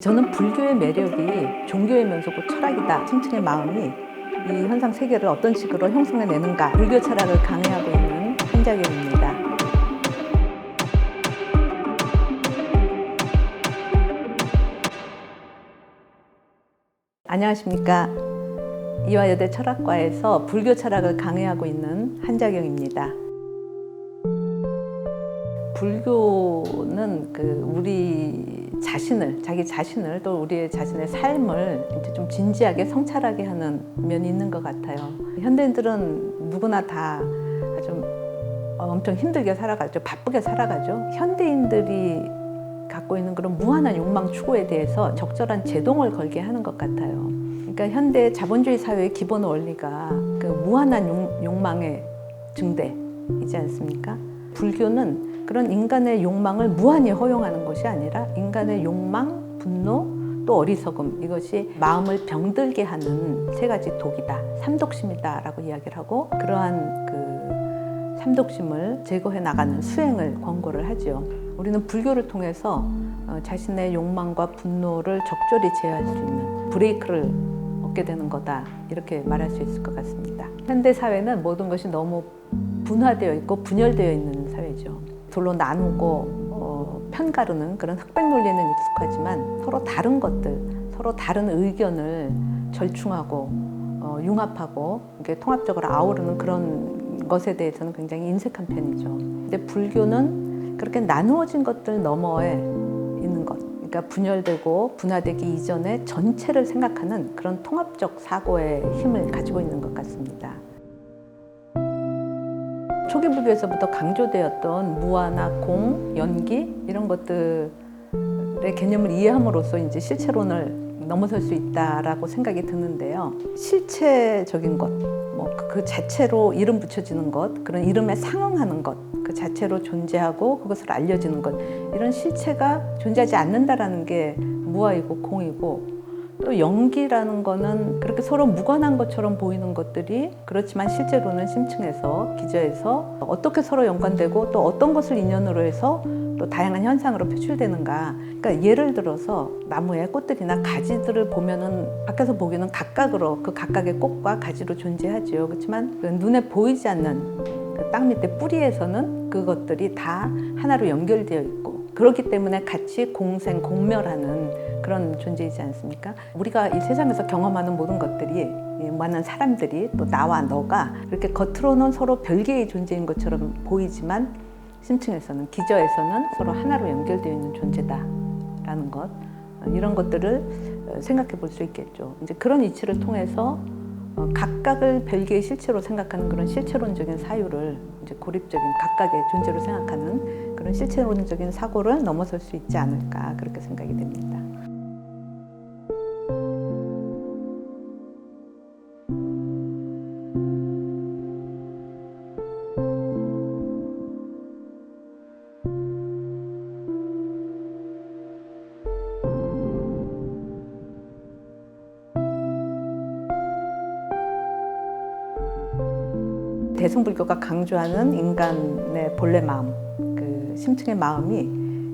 저는 불교의 매력이 종교이면서고 철학이다. 심층의 마음이 이 현상 세계를 어떤 식으로 형성해 내는가. 불교 철학을 강의하고 있는 한자경입니다. 안녕하십니까. 이화여대 철학과에서 불교 철학을 강의하고 있는 한자경입니다. 불교는 그 우리 자신을 자기 자신을 또 우리의 자신의 삶을 이제 좀 진지하게 성찰하게 하는 면이 있는 것 같아요. 현대인들은 누구나 다 아주 엄청 힘들게 살아가죠. 바쁘게 살아가죠. 현대인들이 갖고 있는 그런 무한한 욕망 추구에 대해서 적절한 제동을 걸게 하는 것 같아요. 그러니까 현대 자본주의 사회의 기본 원리가 그 무한한 욕, 욕망의 증대이지 않습니까? 불교는 그런 인간의 욕망을 무한히 허용하는 것이 아니라 인간의 욕망, 분노, 또 어리석음 이것이 마음을 병들게 하는 세 가지 독이다, 삼독심이다라고 이야기를 하고 그러한 그 삼독심을 제거해 나가는 수행을 권고를 하죠. 우리는 불교를 통해서 어, 자신의 욕망과 분노를 적절히 제어할 수 있는 브레이크를 얻게 되는 거다 이렇게 말할 수 있을 것 같습니다. 현대 사회는 모든 것이 너무 분화되어 있고 분열되어 있는 사회죠. 둘로 나누고 어, 편가르는 그런 흑백 논리는 익숙하지만 서로 다른 것들, 서로 다른 의견을 절충하고 어, 융합하고 이렇게 통합적으로 아우르는 그런 것에 대해서는 굉장히 인색한 편이죠. 근데 불교는 그렇게 나누어진 것들 너머에 있는 것, 그러니까 분열되고 분화되기 이전에 전체를 생각하는 그런 통합적 사고의 힘을 가지고 있는 것 같습니다. 초기 불교에서부터 강조되었던 무아나 공, 연기 이런 것들의 개념을 이해함으로써 이제 실체론을 넘어설 수 있다라고 생각이 드는데요. 실체적인 것, 뭐 그 자체로 이름 붙여지는 것, 그런 이름에 상응하는 것, 그 자체로 존재하고 그것을 알려지는 것, 이런 실체가 존재하지 않는다라는 게 무아이고 공이고 또 연기라는 거는 그렇게 서로 무관한 것처럼 보이는 것들이 그렇지만 실제로는 심층에서 기저에서 어떻게 서로 연관되고 또 어떤 것을 인연으로 해서 또 다양한 현상으로 표출되는가. 그러니까 예를 들어서 나무의 꽃들이나 가지들을 보면은 밖에서 보기에는 각각으로 그 각각의 꽃과 가지로 존재하지요. 그렇지만 그 눈에 보이지 않는 그땅 밑에 뿌리에서는 그것들이 다 하나로 연결되어 있고 그렇기 때문에 같이 공생 공멸하는 그런 존재이지 않습니까? 우리가 이 세상에서 경험하는 모든 것들이 많은 사람들이 또 나와 너가 이렇게 겉으로는 서로 별개의 존재인 것처럼 보이지만 심층에서는 기저에서는 서로 하나로 연결되어 있는 존재다라는 것 이런 것들을 생각해 볼 수 있겠죠. 이제 그런 이치를 통해서 어, 각각을 별개의 실체로 생각하는 그런 실체론적인 사유를 이제 고립적인 각각의 존재로 생각하는 그런 실체론적인 사고를 넘어설 수 있지 않을까 그렇게 생각이 됩니다. 대승불교가 강조하는 인간의 본래 마음, 그 심층의 마음이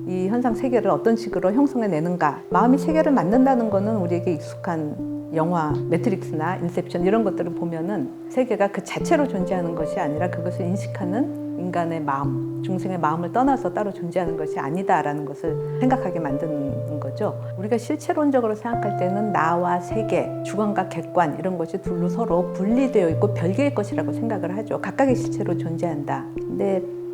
이 현상 세계를 어떤 식으로 형성해 내는가. 마음이 세계를 만든다는 거는 우리에게 익숙한 영화 매트릭스나 인셉션 이런 것들을 보면은 세계가 그 자체로 존재하는 것이 아니라 그것을 인식하는 인간의 마음, 중생의 마음을 떠나서 따로 존재하는 것이 아니다라는 것을 생각하게 만드는 거죠. 우리가 실체론적으로 생각할 때는 나와 세계, 주관과 객관 이런 것이 둘로 서로 분리되어 있고 별개의 것이라고 생각을 하죠. 각각의 실체로 존재한다. 근데 어,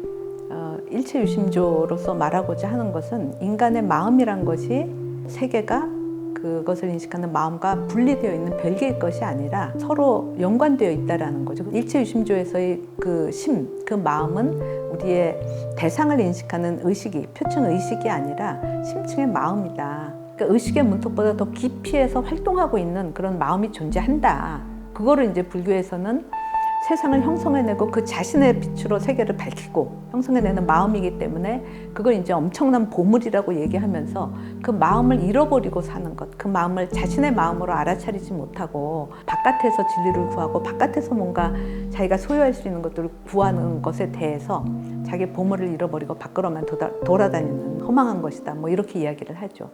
일체 유심조로서 말하고자 하는 것은 인간의 마음이란 것이 세계가 그것을 인식하는 마음과 분리되어 있는 별개의 것이 아니라 서로 연관되어 있다라는 거죠. 일체 유심조에서의 그 심, 그 마음은 우리의 대상을 인식하는 의식이 표층 의식이 아니라 심층의 마음이다. 그러니까 의식의 문턱보다 더 깊이에서 활동하고 있는 그런 마음이 존재한다. 그거를 이제 불교에서는 세상을 형성해내고 그 자신의 빛으로 세계를 밝히고 형성해내는 마음이기 때문에 그걸 이제 엄청난 보물이라고 얘기하면서 그 마음을 잃어버리고 사는 것, 그 마음을 자신의 마음으로 알아차리지 못하고 바깥에서 진리를 구하고 바깥에서 뭔가 자기가 소유할 수 있는 것들을 구하는 것에 대해서 자기 보물을 잃어버리고 밖으로만 돌아, 돌아다니는 허망한 것이다. 뭐 이렇게 이야기를 하죠.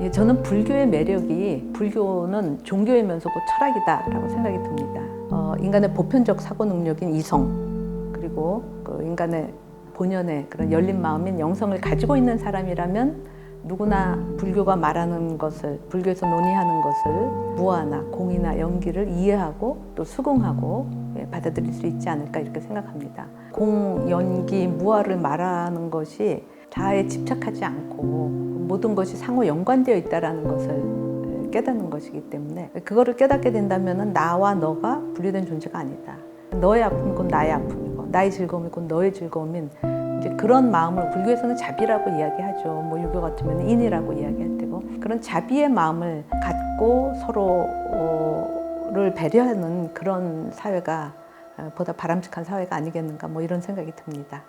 예, 저는 불교의 매력이 불교는 종교이면서도 철학이다라고 생각이 듭니다. 어, 인간의 보편적 사고 능력인 이성 그리고 그 인간의 본연의 그런 열린 마음인 영성을 가지고 있는 사람이라면 누구나 불교가 말하는 것을 불교에서 논의하는 것을 무아나 공이나 연기를 이해하고 또 수긍하고 예, 받아들일 수 있지 않을까 이렇게 생각합니다. 공, 연기, 무아를 말하는 것이 자아에 집착하지 않고 모든 것이 상호 연관되어 있다라는 것을 깨닫는 것이기 때문에 그거를 깨닫게 된다면 나와 너가 분리된 존재가 아니다. 너의 아픔이 곧 나의 아픔이고 나의 즐거움이 곧 너의 즐거움인 이제 그런 마음을 불교에서는 자비라고 이야기하죠. 뭐 유교 같으면 인이라고 이야기할 테고 그런 자비의 마음을 갖고 서로를 배려하는 그런 사회가 어, 보다 바람직한 사회가 아니겠는가 뭐 이런 생각이 듭니다.